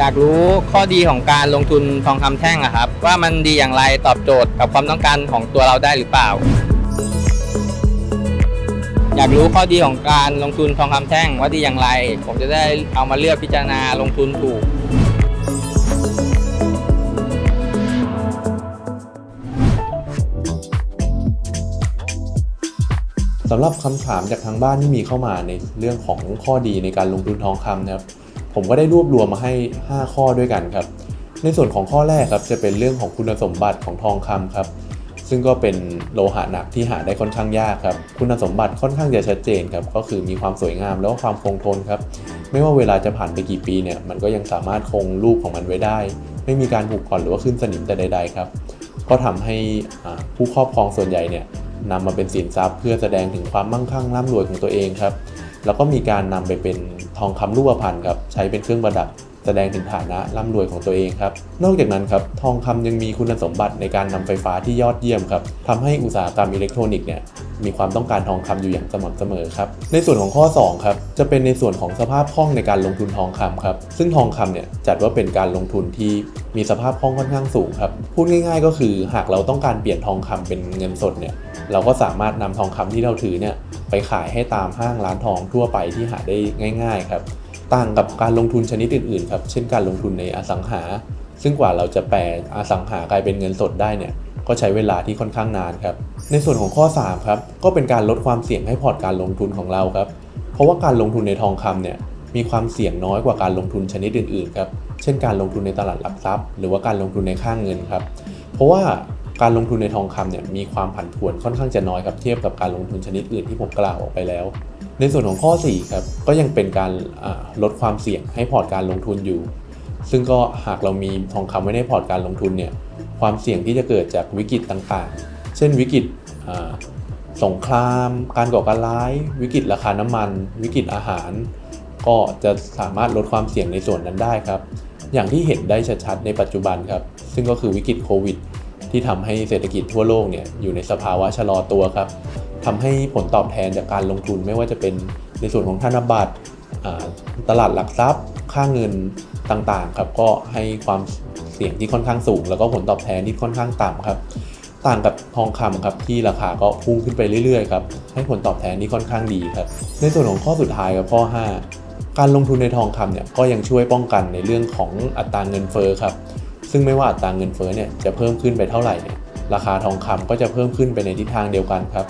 อยากรู้ข้อดีของการลงทุนทองคำแท่งอะครับ ว่ามันดีอย่างไรตอบโจทย์กับความต้องการของตัวเราได้หรือเปล่า อยากรู้ข้อดีของการลงทุนทองคำแท่งว่าดีอย่างไร ผมจะได้เอามาเลือกพิจารณาลงทุนถูก สำหรับคำถามจากทางบ้านที่มีเข้ามาในเรื่องของข้อดีในการลงทุนทองคำนะครับ ผมก็ได้รวบรวมมาให้ 5 ข้อด้วยกันครับ ในส่วนของข้อแรกครับจะเป็นเรื่องของคุณสมบัติของทองคำครับ ซึ่งก็เป็นโลหะหนักที่หาได้ค่อนข้างยากครับ คุณสมบัติค่อนข้างจะชัดเจนครับ ก็คือมีความสวยงามแล้วก็ความคงทนครับ ไม่ว่าเวลาจะผ่านไปกี่ปีเนี่ย มันก็ยังสามารถคงรูปของมันไว้ได้ ไม่มีการผุก่อนหรือว่าขึ้นสนิมแต่ใด ๆ ครับ ก็ทำให้ผู้ครอบครองส่วนใหญ่เนี่ยนำมาเป็นสินทรัพย์ เพื่อแสดงถึงความมั่งคั่งร่ำรวยของตัวเองครับ แล้วก็มีการนำไปเป็น ทองคำรูปพรรณครับใช้เป็นเครื่องประดับ แสดงถึงฐานะร่ำรวยของตัวเองครับ นอกจากนั้นครับทองคำยังมีคุณสมบัติในการนำไฟฟ้าที่ยอดเยี่ยมครับทำให้อุตสาหกรรมอิเล็กทรอนิกส์เนี่ยมีความต้องการทองคำอยู่อย่างสม่ำเสมอครับ ในส่วนของข้อ2ครับจะเป็นในส่วนของสภาพคล่องในการลงทุนทองคำครับ ซึ่งทองคำเนี่ยจัดว่าเป็นการลงทุนที่มีสภาพคล่องค่อนข้างสูงครับ พูดง่ายๆ ก็คือหากเราต้องการเปลี่ยนทองคำเป็นเงินสดเนี่ยเราก็สามารถนำทองคำที่เราถือเนี่ย ไปขายให้ตามห้างร้านทองทั่วไปที่หาได้ง่าย ๆ ครับ ต่างกับการลงทุนชนิดอื่นๆครับ เช่นการลงทุนในอสังหา ซึ่งกว่าเราจะแปลอสังหากลายเป็นเงินสดได้เนี่ย ก็ใช้เวลาที่ค่อนข้างนานครับ ในส่วนของข้อ3ครับ ก็เป็นการลดความเสี่ยงให้พอร์ตการลงทุนของเราครับ เพราะว่าการลงทุนในทองคำเนี่ย มีความเสี่ยงน้อยกว่าการลงทุนชนิดอื่นๆครับ เช่น การลงทุนในตลาดหลักทรัพย์ หรือว่าการลงทุนในค่างเงินครับ เพราะว่า การลงทุนในทองคำเนี่ยมีความผันผวนค่อนข้างจะน้อยครับเทียบกับการลงทุนชนิดอื่นที่ผมกล่าวออกไปแล้ว ในส่วนของข้อ4ครับก็ยังเป็นการลดความเสี่ยงให้พอร์ตการลงทุนอยู่ ซึ่งก็หากเรามีทองคำไว้ในพอร์ตการลงทุนเนี่ยความเสี่ยงที่จะเกิดจากวิกฤตต่างๆ เช่นวิกฤตสงคราม การก่อการร้าย วิกฤตราคาน้ำมัน วิกฤตอาหาร ก็จะสามารถลดความเสี่ยงในส่วนนั้นได้ครับ อย่างที่เห็นได้ชัดๆในปัจจุบันครับ ซึ่งก็คือวิกฤตโควิด ที่ทำให้เศรษฐกิจทั่วโลกเนี่ยอยู่ในสภาวะชะลอตัวครับทำให้ผลตอบแทนจากการลงทุนไม่ว่าจะเป็นในส่วนของธนบัตรตลาดหลักทรัพย์ ค่าเงินต่างๆครับก็ให้ความเสี่ยงที่ค่อนข้างสูง แล้วก็ผลตอบแทนที่ค่อนข้างต่ำครับ ต่างกับทองคำครับที่ราคาก็พุ่งขึ้นไปเรื่อยๆครับให้ผลตอบแทนที่ค่อนข้างดีครับในส่วนของข้อสุดท้ายครับข้อ 5 การลงทุนในทองคำเนี่ยก็ยังช่วยป้องกันในเรื่องของอัตราเงินเฟ้อครับ ซึ่งไม่ว่าอัตราเงินเฟ้อเนี่ยจะเพิ่มขึ้นไปเท่าไหร่เนี่ยราคาทองคำก็จะเพิ่มขึ้นไปในทิศทางเดียวกันครับ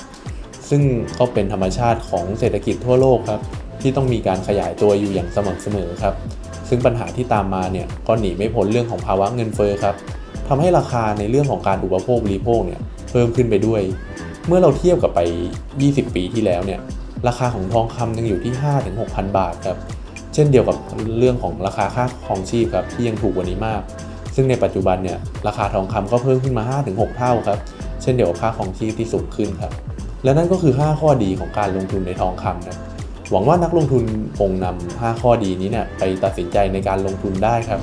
ซึ่งก็เป็นธรรมชาติของเศรษฐกิจทั่วโลกครับ ที่ต้องมีการขยายตัวอยู่อย่างสม่ำเสมอครับ ซึ่งปัญหาที่ตามมาเนี่ยก็หนีไม่พ้นเรื่องของภาวะเงินเฟ้อครับทำให้ราคาในเรื่องของการอุปโภคบริโภคเนี่ยเพิ่มขึ้นไปด้วย เมื่อเราเทียบกับไป 20 ปีที่แล้วเนี่ยราคาของทองคำยังอยู่ที่ 5-6,000 บาทครับ เช่นเดียวกับเรื่องของราคาค่าครองชีพครับที่ยังถูกกว่านี้มาก ซึ่งในปัจจุบันเนี่ยราคาทองคำก็เพิ่มขึ้นมา 5-6 เท่าครับเช่นเดียวกับค่าของชีพที่สูงขึ้นครับ และนั่นก็คือ 5 ข้อดีของการลงทุนในทองคำนะหวังว่านักลงทุนคงนำ5ข้อดีนี้เนี่ยไปตัดสินใจในการลงทุนได้ครับ